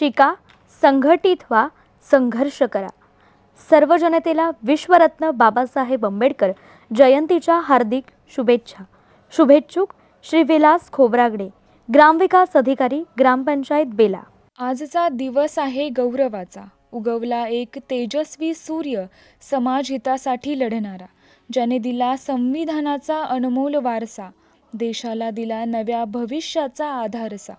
शिका संघटित व्हा संघर्ष करा. सर्व जनतेला विश्वरत्न बाबासाहेब आंबेडकर जयंतीच्या हार्दिक शुभेच्छा. शुभेच्छुक श्री विलास खोब्रागडे ग्रामविकास अधिकारी ग्रामपंचायत बेला. आजचा दिवस आहे गौरवाचा. उगवला एक तेजस्वी सूर्य समाज हितासाठी लढणारा. ज्याने दिला संविधानाचा अनमोल वारसा. देशाला दिला नव्या भविष्याचा आधारसा.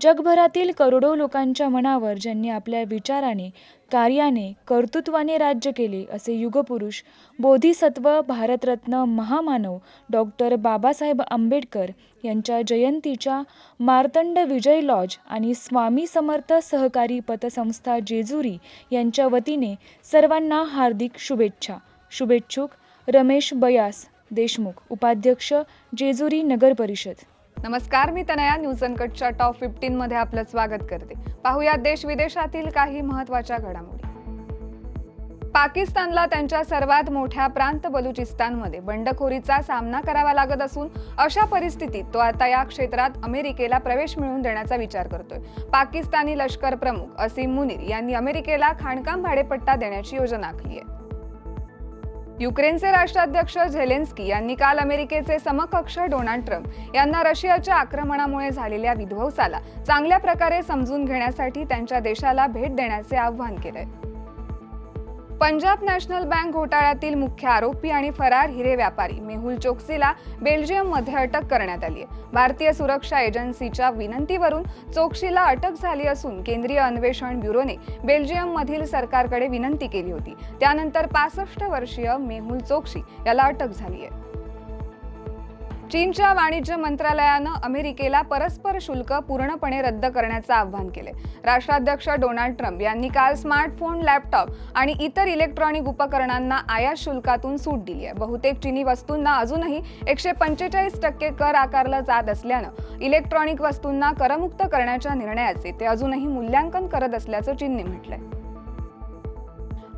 जगभरातील करोडो लोकांच्या मनावर ज्यांनी आपल्या विचाराने कार्याने कर्तृत्वाने राज्य केले असे युगपुरुष बोधिसत्व भारतरत्न महामानव डॉक्टर बाबासाहेब आंबेडकर यांच्या जयंतीच्या मार्तंड विजय लॉज आणि स्वामी समर्थ सहकारी पतसंस्था जेजुरी यांच्या वतीने सर्वांना हार्दिक शुभेच्छा. शुभेच्छुक रमेश बयास देशमुख उपाध्यक्ष जेजुरी नगर परिषद. नमस्कार मी तनया. न्यूज अनकटच्या टॉप फिफ्टीन मध्ये आपलं स्वागत करते. पाहूया देश विदेशातील काही महत्त्वाच्या घडामोडी. पाकिस्तानला त्यांच्या सर्वात मोठ्या प्रांत बलुचिस्तानमध्ये बंडखोरीचा सामना करावा लागत असून अशा परिस्थितीत तो आता या क्षेत्रात अमेरिकेला प्रवेश मिळवून देण्याचा विचार करतोय. पाकिस्तानी लष्कर प्रमुख असीम मुनीर यांनी अमेरिकेला खाणकाम भाडेपट्टा देण्याची योजना आखली आहे. युक्रेनचे राष्ट्राध्यक्ष झेलेन्स्की यांनी काल अमेरिकेचे समकक्ष डोनाल्ड ट्रम्प यांना रशियाच्या आक्रमणामुळे झालेल्या विध्वंसाला चांगल्या प्रकारे समजून घेण्यासाठी त्यांच्या देशाला भेट देण्याचे आवाहन केलंय. पंजाब नॅशनल बँक घोटाळ्यातील मुख्य आरोपी आणि फरार हिरे व्यापारी मेहुल चोक्सीला बेल्जियममध्ये अटक करण्यात आली आहे. भारतीय सुरक्षा एजन्सीच्या विनंतीवरून चोक्सीला अटक झाली असून केंद्रीय अन्वेषण ब्युरोने बेल्जियममधील सरकारकडे विनंती केली होती. त्यानंतर पासष्ट वर्षीय मेहुल चोक्सी याला अटक झाली आहे. चीनच्या वाणिज्य मंत्रालयानं अमेरिकेला परस्पर शुल्क पूर्णपणे रद्द करण्याचं आवाहन केले राष्ट्राध्यक्ष डोनाल्ड ट्रम्प यांनी काल स्मार्टफोन लॅपटॉप आणि इतर इलेक्ट्रॉनिक उपकरणांना आयात शुल्कातून सूट दिली आहे. बहुतेक चीनी वस्तूंना अजूनही एकशे पंचेचाळीस टक्के कर आकारला जात असल्यानं इलेक्ट्रॉनिक वस्तूंना करमुक्त करण्याच्या निर्णयाचे ते अजूनही मूल्यांकन करत असल्याचं चीनने म्हटलंय.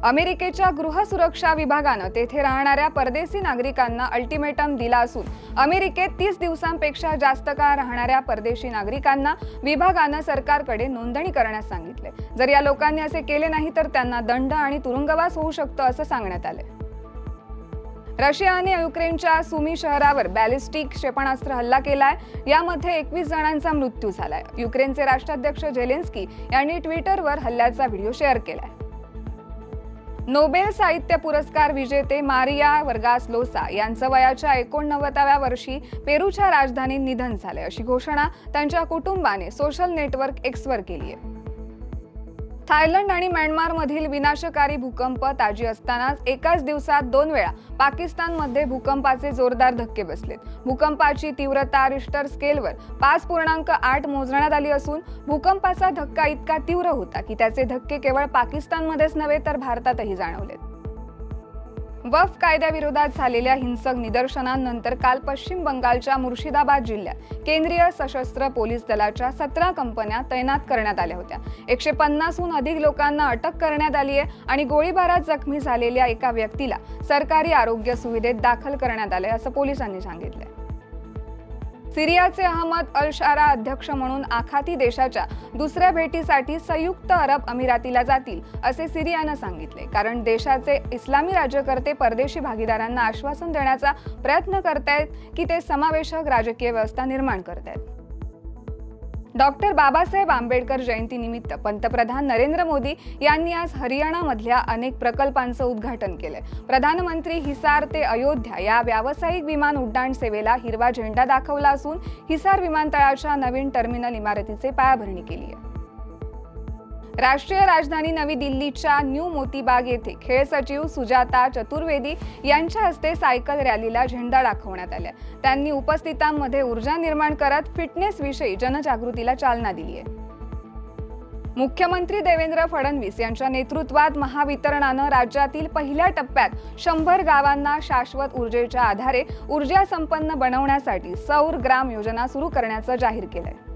अमेरिकेच्या गृहसुरक्षा विभागानं तेथे राहणाऱ्या परदेशी नागरिकांना अल्टिमेटम दिला असून अमेरिकेत तीस दिवसांपेक्षा जास्त काळ राहणाऱ्या परदेशी नागरिकांना विभागानं सरकारकडे नोंदणी करण्यास सांगितले. जर या लोकांनी असे केले नाही तर त्यांना दंड आणि तुरुंगवास होऊ शकतो असं सांगण्यात आले रशियाने युक्रेनच्या सुमी शहरावर बॅलिस्टिक क्षेपणास्त्र हल्ला केलाय. यामध्ये एकवीस जणांचा मृत्यू झालाय. युक्रेनचे राष्ट्राध्यक्ष झेलेन्स्की यांनी ट्विटरवर हल्ल्याचा व्हिडिओ शेअर केलाय. नोबेल साहित्य पुरस्कार विजेते मारिया वर्गास लोसा यांचं वयाच्या एकोणनव्वदाव्या वर्षी पेरूच्या राजधानीत निधन झाले अशी घोषणा त्यांच्या कुटुंबाने सोशल नेटवर्क एक्सवर केली आहे थायलंड आणि म्यानमारमधील विनाशकारी भूकंप ताजी असतानाच एकाच दिवसात दोन वेळा पाकिस्तानमध्ये भूकंपाचे जोरदार धक्के बसलेत. भूकंपाची तीव्रता रिश्टर स्केलवर पाच पूर्णांक आठ मोजण्यात आली असून भूकंपाचा धक्का इतका तीव्र होता की त्याचे धक्के केवळ पाकिस्तानमध्येच नव्हे तर भारतातही जाणवलेत. वफ कायद्याविरोधात झालेल्या हिंसक निदर्शनांनंतर काल पश्चिम बंगालच्या मुर्शिदाबाद जिल्ह्यात केंद्रीय सशस्त्र पोलीस दलाच्या सतरा कंपन्या तैनात करण्यात आल्या होत्या. एकशे पन्नासहून अधिक लोकांना अटक करण्यात आली आहे आणि गोळीबारात जखमी झालेल्या एका व्यक्तीला सरकारी आरोग्य सुविधेत दाखल करण्यात आले असं पोलिसांनी सांगितलंय. सिरियाचे अहमद अल शारा अध्यक्ष म्हणून आखाती देशाच्या दुसऱ्या भेटीसाठी संयुक्त अरब अमिरातीला जातील असे सिरियानं सांगितले. कारण देशाचे इस्लामी राज्यकर्ते परदेशी भागीदारांना आश्वासन देण्याचा प्रयत्न करतायत की ते समावेशक राजकीय व्यवस्था निर्माण करतायत. डॉक्टर बाबासाहेब आंबेडकर जयंतीनिमित्त पंतप्रधान नरेंद्र मोदी यांनी आज हरियाणामधल्या अनेक प्रकल्पांचं उद्घाटन केलं. प्रधानमंत्री हिसार ते अयोध्या या व्यावसायिक विमान उड्डाण सेवेला हिरवा झेंडा दाखवला असून हिसार विमानतळाच्या नवीन टर्मिनल इमारतीचे पायाभरणी केली आहे. राष्ट्रीय राजधानी नवी दिल्लीच्या न्यू मोतीबाग येथे खेळ सचिव सुजाता चतुर्वेदी यांच्या हस्ते सायकल रॅलीला झेंडा दाखवण्यात आला. त्यांनी उपस्थितांमध्ये ऊर्जा निर्माण करत फिटनेस विषयी जनजागृतीला चालना दिली आहे. मुख्यमंत्री देवेंद्र फडणवीस यांच्या नेतृत्वात महावितरणानं राज्यातील पहिल्या टप्प्यात शंभर गावांना शाश्वत ऊर्जेच्या आधारे ऊर्जा संपन्न बनवण्यासाठी सौर ग्राम योजना सुरू करण्याचं जाहीर केलंय.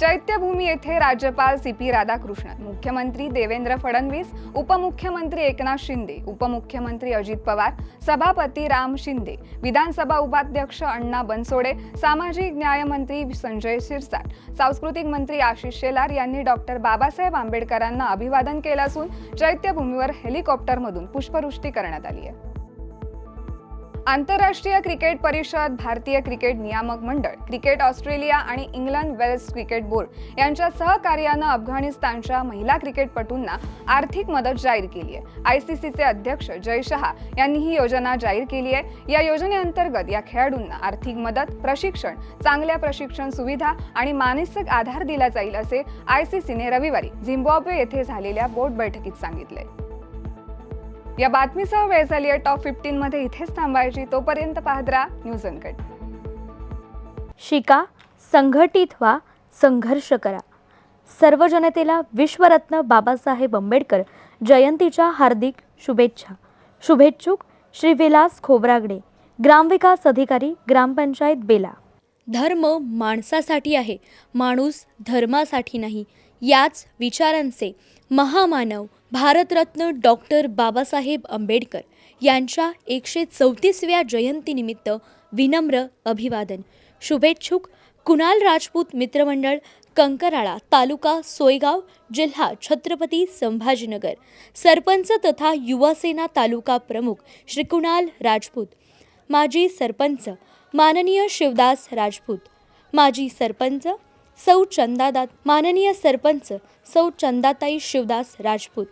चैत्यभूमी येथे राज्यपाल सी पी राधाकृष्णन मुख्यमंत्री देवेंद्र फडणवीस उपमुख्यमंत्री एकनाथ शिंदे उपमुख्यमंत्री अजित पवार सभापती राम शिंदे विधानसभा उपाध्यक्ष अण्णा बनसोडे सामाजिक न्यायमंत्री संजय शिरसाट सांस्कृतिक मंत्री आशिष शेलार यांनी डॉक्टर बाबासाहेब आंबेडकरांना अभिवादन केलं असून चैत्यभूमीवर हेलिकॉप्टरमधून पुष्पवृष्टी करण्यात आली आहे. आंतरराष्ट्रीय क्रिकेट परिषद भारतीय क्रिकेट नियामक मंडळ क्रिकेट ऑस्ट्रेलिया आणि इंग्लंड वेल्स क्रिकेट बोर्ड यांच्या सहकार्यानं अफगाणिस्तानच्या महिला क्रिकेटपटूंना आर्थिक मदत जाहीर केली आहे. आय सी सीचे अध्यक्ष जय शहा यांनी ही योजना जाहीर केली आहे. या योजनेअंतर्गत या खेळाडूंना आर्थिक मदत प्रशिक्षण चांगल्या प्रशिक्षण सुविधा आणि मानसिक आधार दिला जाईल असे आय सी सीने रविवारी झिम्बाब्वे येथे झालेल्या बोर्ड बैठकीत सांगितले. या बातमीसह वेळ झाली आहे टॉप फिफ्टीन मध्ये इथेच थांबायची. तोपर्यंत पाहत राहा न्यूज अनकट. शिका संघटित व्हा संघर्ष करा. सर्व जनतेला विश्वरत्न बाबासाहेब आंबेडकर जयंतीच्या हार्दिक शुभेच्छा. शुभेच्छुक श्री विलास खोब्रागडे ग्रामविकास अधिकारी ग्रामपंचायत बेला. धर्म माणसासाठी आहे माणूस धर्मासाठी नाही. याच विचारांचे महामानव भारतरत्न डॉक्टर बाबासाहेब आंबेडकर यांच्या एकशे चौतीसव्या जयंतीनिमित्त विनम्र अभिवादन. शुभेच्छुक कुणाल राजपूत मित्रमंडळ कंकराळा तालुका सोयगाव जिल्हा छत्रपती संभाजीनगर. सरपंच तथा युवासेना तालुका प्रमुख श्री कुणाल राजपूत. माजी सरपंच माननीय शिवदास राजपूत. माजी सरपंच सौ चंदादात माननीय सरपंच सौ चंदाताई शिवदास राजपूत.